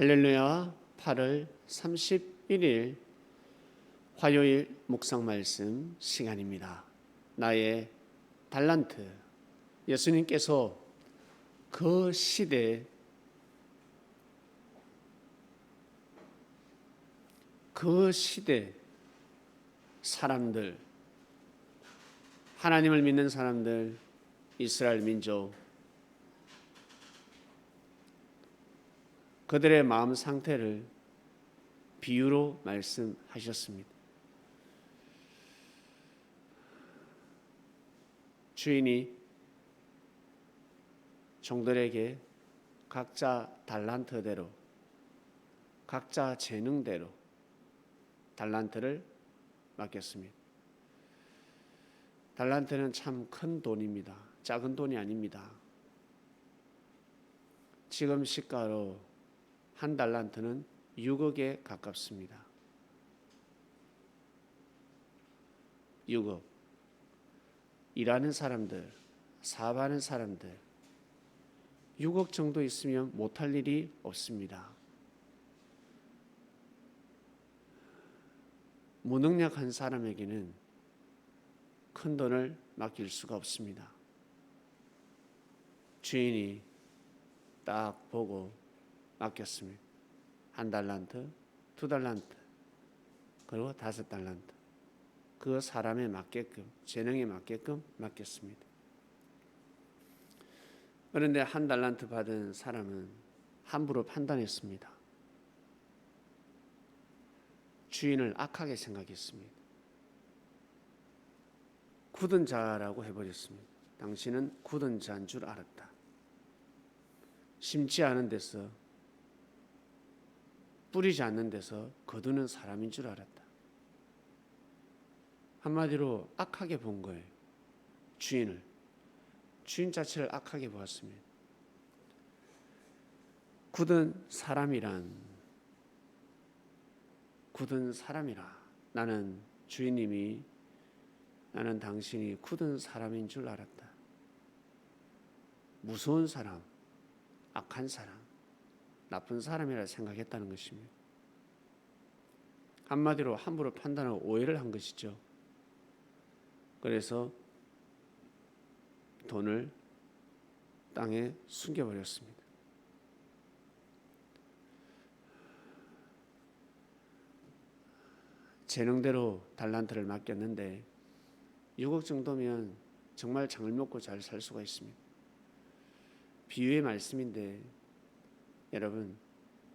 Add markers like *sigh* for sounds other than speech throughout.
할렐루야 8월 31일 화요일 묵상 말씀 시간입니다. 나의 달란트 예수님께서 그 시대 그 시대 사람들 하나님을 믿는 사람들 이스라엘 민족 그들의 마음 상태를 비유로 말씀하셨습니다. 주인이 종들에게 각자 달란트대로 각자 재능대로 달란트를 맡겼습니다. 달란트는 참 큰 돈입니다. 작은 돈이 아닙니다. 지금 시가로 한 달란트는 6억에 가깝습니다. 6억. 일하는 사람들, 사업하는 사람들, 6억 정도 있으면 못할 일이 없습니다. 무능력한 사람에게는 큰 돈을 맡길 수가 없습니다. 주인이 딱 보고 맡겼습니다. 한 달란트, 두 달란트, 그리고 다섯 달란트. 그 사람에 맞게끔, 재능에 맞게끔 맡겼습니다. 그런데 한 달란트 받은 사람은 함부로 판단했습니다. 주인을 악하게 생각했습니다. 굳은 자라고 해버렸습니다. 당신은 굳은 자인 줄 알았다. 심지 않은 데서 뿌리지 않는 데서 거두는 사람인 줄 알았다. 한마디로 악하게 본 거예요. 주인을. 주인 자체를 악하게 보았습니다. 굳은 사람이란 굳은 사람이라 나는 주인님이 나는 당신이 굳은 사람인 줄 알았다. 무서운 사람, 악한 사람, 나쁜 사람이라 생각했다는 것입니다. 한마디로 함부로 판단하고 오해를 한 것이죠. 그래서 돈을 땅에 숨겨버렸습니다. 재능대로 달란트를 맡겼는데 6억 정도면 정말 장을 먹고 잘 살 수가 있습니다. 비유의 말씀인데 여러분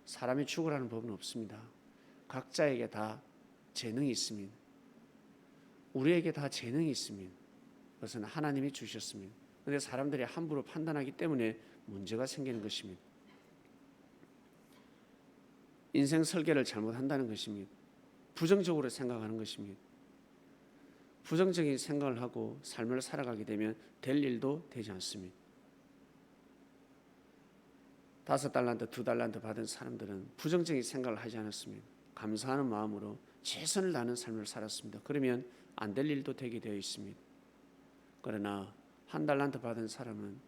사람이 죽으라는 법은 없습니다. 각자에게 다 재능이 있습니다. 우리에게 다 재능이 있습니다. 그것은 하나님이 주셨습니다. 그런데 사람들이 함부로 판단하기 때문에 문제가 생기는 것입니다. 인생 설계를 잘못한다는 것입니다. 부정적으로 생각하는 것입니다. 부정적인 생각을 하고 삶을 살아가게 되면 될 일도 되지 않습니다. 다섯 달란트, 두 달란트 받은 사람들은 부정적인 생각을 하지 않았습니다. 감사하는 마음으로 최선을 다하는 삶을 살았습니다. 그러면 안 될 일도 되게 되어 있습니다. 그러나 한 달란트 받은 사람은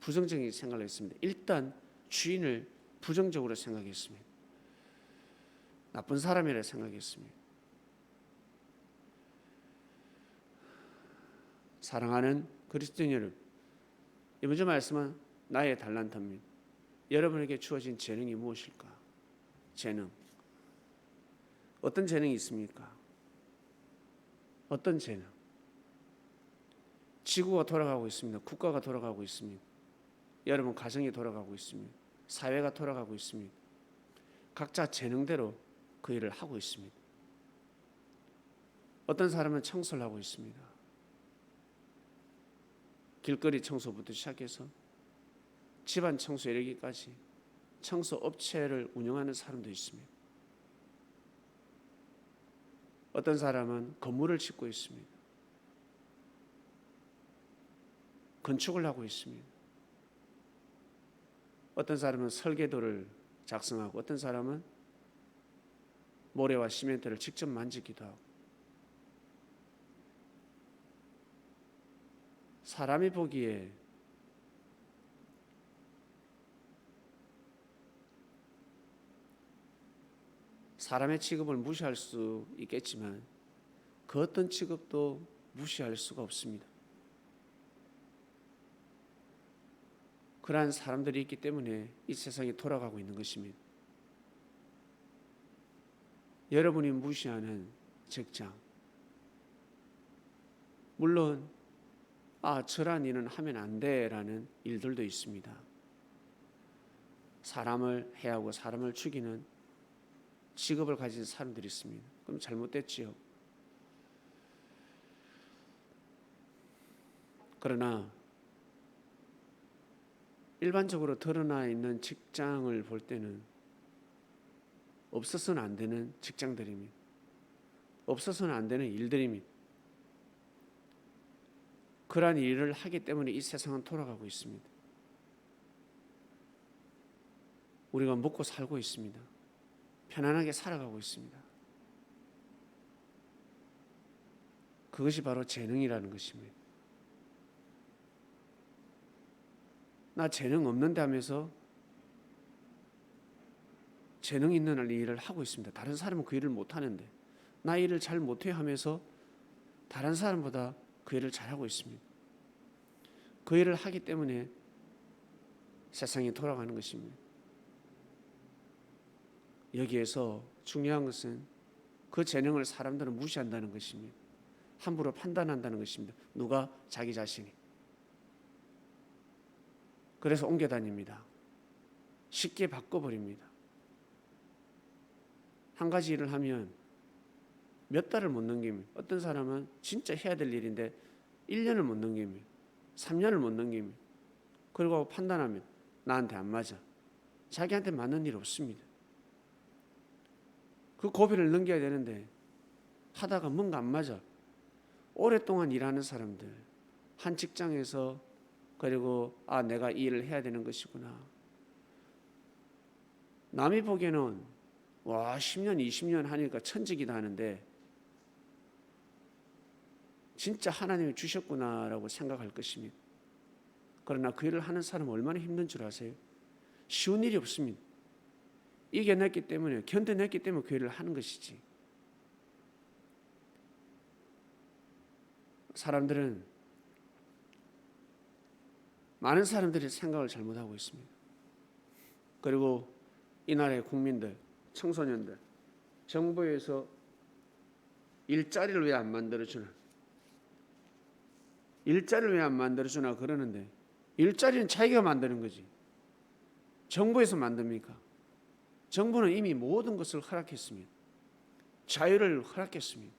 부정적인 생각을 했습니다. 일단 주인을 부정적으로 생각했습니다. 나쁜 사람이라 생각했습니다. 사랑하는 그리스도인 여러분, 이번 주 말씀은 나의 달란트입니다. 여러분에게 주어진 재능이 무엇일까? 재능. 어떤 재능이 있습니까? 어떤 재능? 지구가 돌아가고 있습니다. 국가가 돌아가고 있습니다. 여러분 가정이 돌아가고 있습니다. 사회가 돌아가고 있습니다. 각자 재능대로 그 일을 하고 있습니다. 어떤 사람은 청소를 하고 있습니다. 길거리 청소부터 시작해서 집안 청소 이르기까지 청소 업체를 운영하는 사람도 있습니다. 어떤 사람은 건물을 짓고 있습니다. 건축을 하고 있습니다. 어떤 사람은 설계도를 작성하고 어떤 사람은 모래와 시멘트를 직접 만지기도 하고 사람이 보기에 사람의 취급을 무시할 수 있겠지만 그 어떤 취급도 무시할 수가 없습니다. 그러한 사람들이 있기 때문에 이 세상이 돌아가고 있는 것입니다. 여러분이 무시하는 직장, 물론 아 저런 일은 하면 안 돼라는 일들도 있습니다. 사람을 해하고 사람을 죽이는 직업을 가진 사람들이 있습니다. 그럼 잘못됐지요. 그러나 일반적으로 드러나 있는 직장을 볼 때는 없어서는 안 되는 직장들입니다. 없어서는 안 되는 일들입니다. 그러한 일을 하기 때문에 이 세상은 돌아가고 있습니다. 우리가 먹고 살고 있습니다. 편안하게 살아가고 있습니다. 그것이 바로 재능이라는 것입니다. 나 재능 없는데 하면서 재능 있는 일을 하고 있습니다. 다른 사람은 그 일을 못 하는데 나 일을 잘 못해 하면서 다른 사람보다 그 일을 잘 하고 있습니다. 그 일을 하기 때문에 세상이 돌아가는 것입니다. 여기에서 중요한 것은 그 재능을 사람들은 무시한다는 것입니다. 함부로 판단한다는 것입니다. 누가 자기 자신이. 그래서 옮겨 다닙니다. 쉽게 바꿔버립니다. 한 가지 일을 하면 몇 달을 못 넘깁니다. 어떤 사람은 진짜 해야 될 일인데 1년을 못 넘깁니다. 3년을 못 넘깁니다. 그리고 판단하면 나한테 안 맞아. 자기한테 맞는 일 없습니다. 그 고비를 넘겨야 되는데 하다가 뭔가 안 맞아. 오랫동안 일하는 사람들 한 직장에서 그리고 아 내가 이 일을 해야 되는 것이구나. 남이 보기에는 와 10년 20년 하니까 천직이다 하는데 진짜 하나님이 주셨구나라고 생각할 것입니다. 그러나 그 일을 하는 사람은 얼마나 힘든 줄 아세요? 쉬운 일이 없습니다. 이겨냈기 때문에 견뎌냈기 때문에 그 일을 하는 것이지. 사람들은 많은 사람들이 생각을 잘못하고 있습니다. 그리고 이 나라의 국민들, 청소년들, 정부에서 일자리를 왜 안 만들어주나? 일자리를 왜 안 만들어주나 그러는데 일자리는 자기가 만드는 거지. 정부에서 만듭니까? 정부는 이미 모든 것을 허락했습니다. 자유를 허락했습니다.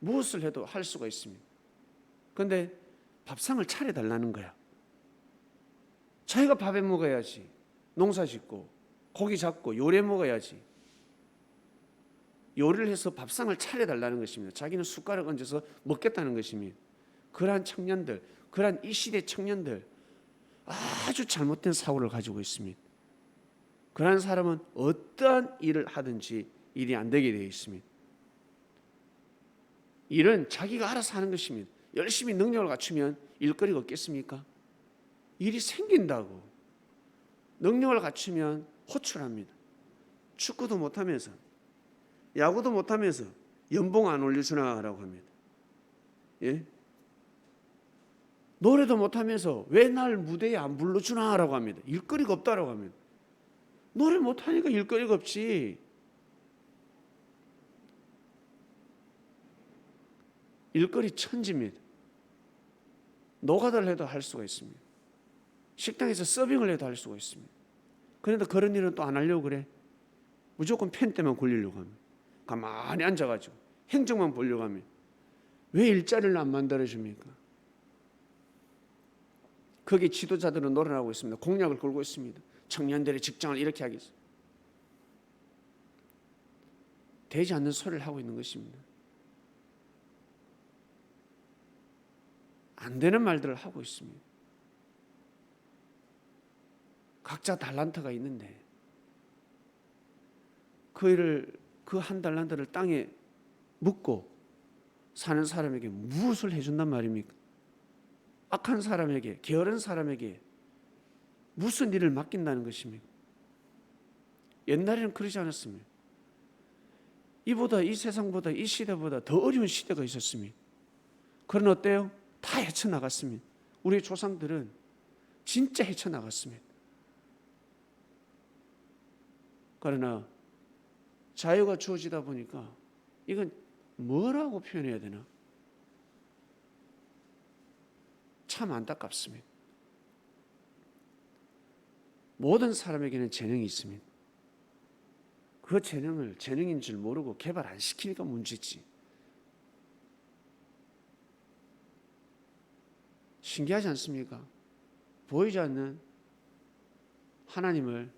무엇을 해도 할 수가 있습니다. 그런데 밥상을 차려달라는 거야. 자기가 밥에 먹어야지. 농사 짓고 고기 잡고 요리해 먹어야지. 요리를 해서 밥상을 차려달라는 것입니다. 자기는 숟가락 얹어서 먹겠다는 것입니다. 그러한 청년들, 그러한 이 시대 청년들 아주 잘못된 사고를 가지고 있습니다. 그러한 사람은 어떠한 일을 하든지 일이 안 되게 되어 있습니다. 일은 자기가 알아서 하는 것입니다. 열심히 능력을 갖추면 일거리가 없겠습니까? 일이 생긴다고. 능력을 갖추면 호출합니다. 축구도 못하면서, 야구도 못하면서 연봉 안 올려주나라고 합니다. 예? 노래도 못하면서 왜 날 무대에 안 불러주나라고 합니다. 일거리가 없다라고 합니다. 노래 못하니까 일거리가 없지. 일거리 천지입니다. 노가다를 해도 할 수가 있습니다. 식당에서 서빙을 해도 할 수가 있습니다. 그런데 그런 일은 또 안 하려고 그래. 무조건 펜 때만 굴리려고 합니다. 가만히 앉아가지고 행정만 보려고 합니다. 왜 일자리를 안 만들어줍니까? 거기 지도자들은 노련하고 있습니다. 공약을 걸고 있습니다. 청년들의 직장을 이렇게 하겠어. 되지 않는 소리를 하고 있는 것입니다. 안 되는 말들을 하고 있습니다. 각자 달란트가 있는데 그 일을 그 한 달란트를 땅에 묻고 사는 사람에게 무엇을 해준단 말입니까? 악한 사람에게 게으른 사람에게 무슨 일을 맡긴다는 것입니까? 옛날에는 그러지 않았습니다. 이보다 이 세상보다 이 시대보다 더 어려운 시대가 있었습니다. 그런 어때요? 다 헤쳐나갔습니다. 우리 조상들은 진짜 헤쳐나갔습니다. 그러나 자유가 주어지다 보니까 이건 뭐라고 표현해야 되나? 참 안타깝습니다. 모든 사람에게는 재능이 있습니다. 그 재능을 재능인 줄 모르고 개발 안 시키니까 문제지. 신기하지 않습니까? 보이지 않는 하나님을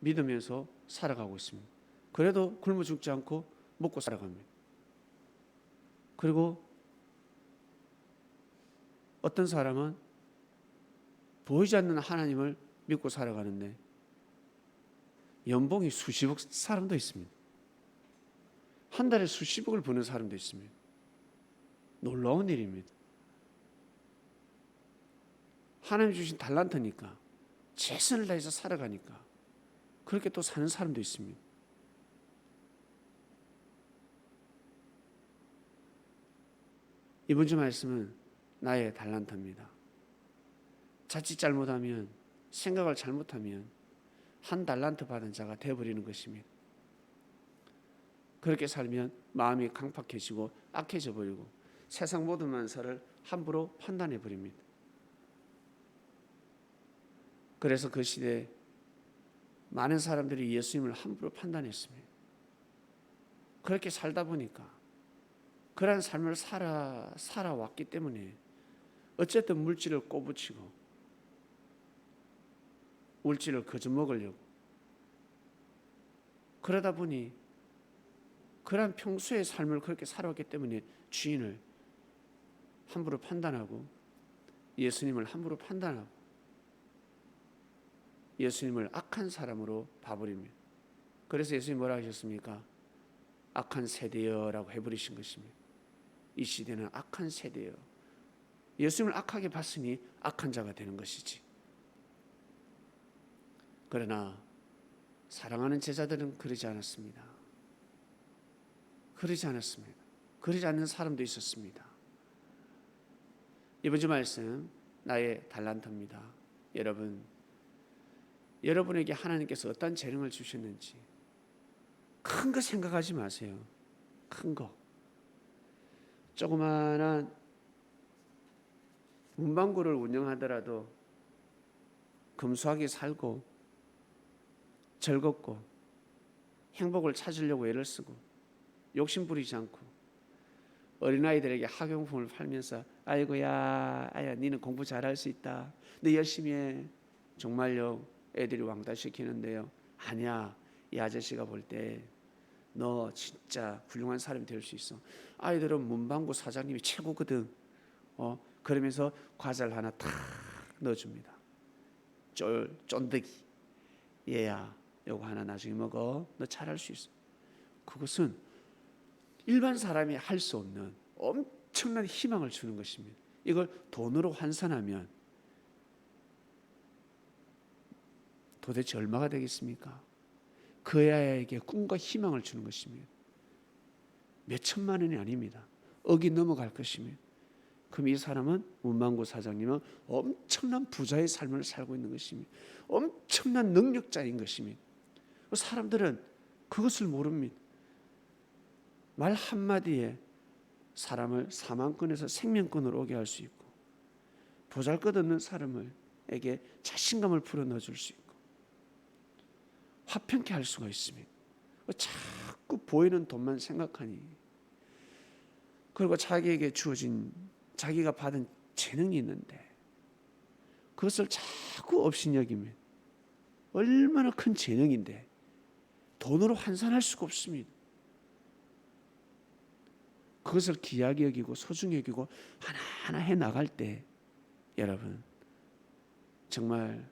믿으면서 살아가고 있습니다. 그래도 굶어 죽지 않고 먹고 살아갑니다. 그리고 어떤 사람은 보이지 않는 하나님을 믿고 살아가는데 연봉이 수십억 사람도 있습니다. 한 달에 수십억을 버는 사람도 있습니다. 놀라운 일입니다. 하나님 주신 달란트니까 최선을 다해서 살아가니까 그렇게 또 사는 사람도 있습니다. 이번 주 말씀은 나의 달란트입니다. 자칫 잘못하면 생각을 잘못하면 한 달란트 받은 자가 되어버리는 것입니다. 그렇게 살면 마음이 강팍해지고 악해져 버리고 세상 모든 만사를 함부로 판단해 버립니다. 그래서 그 시대에 많은 사람들이 예수님을 함부로 판단했습니다. 그렇게 살다 보니까 그러한 삶을 살아 살아왔기 때문에 어쨌든 물질을 꼬부치고 물질을 거저 먹으려고 그러다 보니 그러한 평소의 삶을 그렇게 살아왔기 때문에 주인을 함부로 판단하고 예수님을 함부로 판단하고 예수님을 악한 사람으로 봐버립니다. 그래서 예수님 뭐라 하셨습니까? 악한 세대여라고 해버리신 것입니다. 이 시대는 악한 세대여. 예수님을 악하게 봤으니 악한 자가 되는 것이지. 그러나 사랑하는 제자들은 그러지 않았습니다. 그러지 않았습니다. 그러지 않는 사람도 있었습니다. 이번 주 말씀 나의 달란트입니다. 여러분 여러분에게 하나님께서 어떤 재능을 주셨는지 큰 거 생각하지 마세요. 큰 거. 조그마한 문방구를 운영하더라도 검소하게 살고 즐겁고 행복을 찾으려고 애를 쓰고 욕심 부리지 않고 어린아이들에게 학용품을 팔면서 아이고야 아야 니는 공부 잘할 수 있다. 너 열심히 해. 정말요. 애들이 왕따시키는데요. 아니야. 이 아저씨가 볼 때 너 진짜 훌륭한 사람이 될 수 있어. 아이들은 문방구 사장님이 최고거든. 어 그러면서 과자를 하나 탁 넣어줍니다 쫄 쫀득이 얘야 요거 하나 나중에 먹어. 너 잘할 수 있어. 그것은 일반 사람이 할 수 없는 엄청난 희망을 주는 것입니다. 이걸 돈으로 환산하면 도대체 얼마가 되겠습니까? 그 아이에게 꿈과 희망을 주는 것입니다. 몇 천만 원이 아닙니다. 억이 넘어갈 것입니다. 그럼 이 사람은 문방구 사장님은 엄청난 부자의 삶을 살고 있는 것입니다. 엄청난 능력자인 것입니다. 사람들은 그것을 모릅니다. 말 한마디에 사람을 사망권에서 생명권으로 오게 할 수 있고 보잘것없는 사람에게 자신감을 불어넣어 줄 수 있고 화평케 할 수가 있습니다. 자꾸 보이는 돈만 생각하니 그리고 자기에게 주어진 자기가 받은 재능이 있는데 그것을 자꾸 업신여기면 얼마나 큰 재능인데 돈으로 환산할 수가 없습니다. 그것을 귀하게 여기고 소중히 여기고 하나하나 해 나갈 때 여러분 정말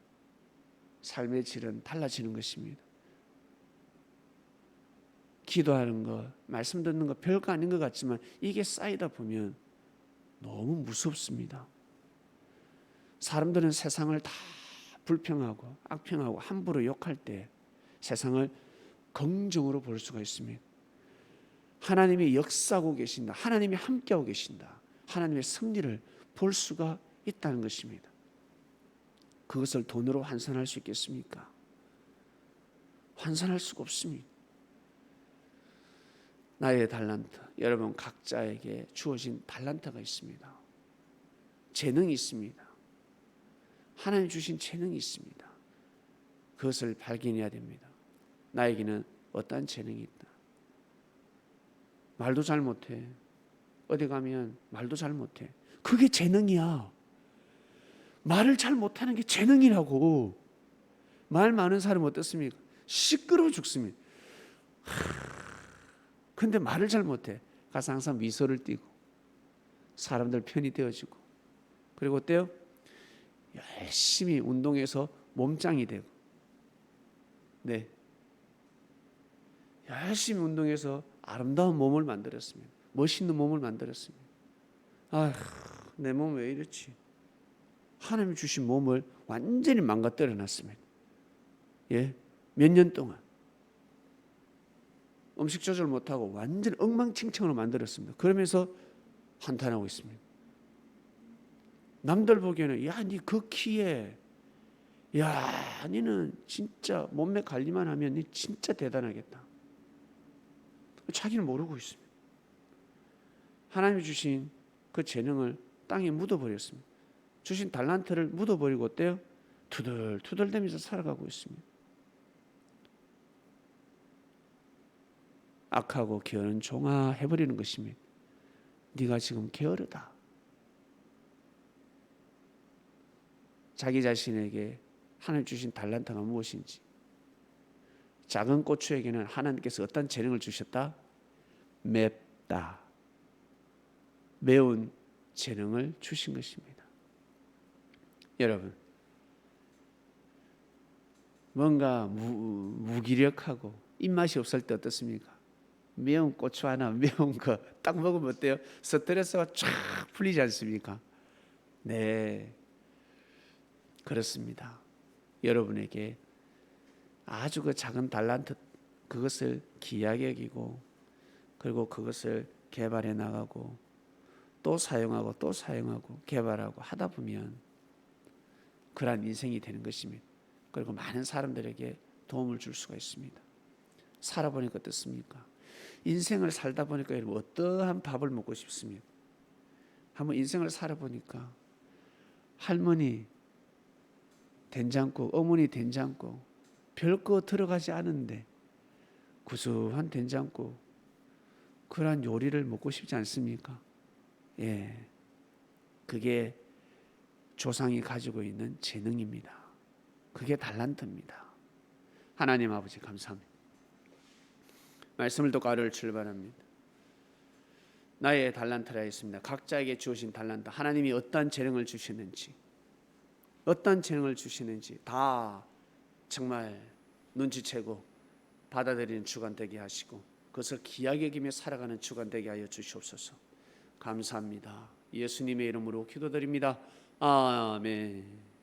삶의 질은 달라지는 것입니다. 기도하는 것, 말씀 듣는 것 별거 아닌 것 같지만 이게 쌓이다 보면 너무 무섭습니다. 사람들은 세상을 다 불평하고 악평하고 함부로 욕할 때 세상을 긍정으로 볼 수가 있습니다. 하나님이 역사하고 계신다. 하나님이 함께하고 계신다. 하나님의 승리를 볼 수가 있다는 것입니다. 그것을 돈으로 환산할 수 있겠습니까? 환산할 수가 없습니다. 나의 달란트, 여러분 각자에게 주어진 달란트가 있습니다. 재능이 있습니다. 하나님 주신 재능이 있습니다. 그것을 발견해야 됩니다. 나에게는 어떠한 재능이 있다. 말도 잘 못해. 어디 가면 말도 잘 못해. 그게 재능이야. 말을 잘 못하는 게 재능이라고. 말 많은 사람 어떻습니까? 시끄러워 죽습니다. 하, 근데 말을 잘 못해. 가서 항상 미소를 띠고 사람들 편이 되어지고 그리고 어때요? 열심히 운동해서 몸짱이 되고 네 열심히 운동해서 아름다운 몸을 만들었습니다. 멋있는 몸을 만들었습니다. 아휴 내몸 왜 이렇지? 하나님이 주신 몸을 완전히 망가뜨려 놨습니다. 예, 몇 년 동안 음식 조절 못하고 완전 엉망진창으로 만들었습니다. 그러면서 한탄하고 있습니다. 남들 보기에는 야, 니 그 키에 야, 니는 진짜 몸매 관리만 하면 니 진짜 대단하겠다. 자기는 모르고 있습니다. 하나님이 주신 그 재능을 땅에 묻어버렸습니다. 주신 달란트를 묻어버리고 어때요? 투덜투덜대면서 살아가고 있습니다. 악하고 게으른 종아 해버리는 것입니다. 네가 지금 게으르다. 자기 자신에게 하나님 주신 달란트가 무엇인지 작은 고추에게는 하나님께서 어떤 재능을 주셨다? 맵다. 매운 재능을 주신 것입니다. 여러분, 뭔가 무, 무기력하고 입맛이 없을 때 어떻습니까? 매운 고추 하나 *laughs* 매운 거 딱 먹으면 어때요? 스트레스가 쫙 풀리지 않습니까? 네, 그렇습니다. 여러분에게 아주 그 작은 달란트 그것을 귀하게 여기고 그리고 그것을 개발해 나가고 또 사용하고 또 사용하고 개발하고 하다 보면 그러한 인생이 되는 것입니다. 그리고 많은 사람들에게 도움을 줄 수가 있습니다. 살아보니까 어떻습니까? 인생을 살다 보니까 여러분 어떠한 밥을 먹고 싶습니까? 한번 인생을 살아보니까 할머니 된장국, 어머니 된장국 별거 들어가지 않은데 구수한 된장국 그러한 요리를 먹고 싶지 않습니까? 예, 그게 조상이 가지고 있는 재능입니다. 그게 달란트입니다. 하나님 아버지 감사합니다. 말씀을 듣고 하루를 출발합니다. 나의 달란트라 있습니다. 각자에게 주어진 달란트, 하나님이 어떠한 재능을 주시는지, 어떠한 재능을 주시는지 다 정말 눈치채고 받아들이는 주간 되게 하시고 그것을 귀하게 여기며 살아가는 주간 되게 하여 주시옵소서. 감사합니다. 예수님의 이름으로 기도드립니다. 아멘.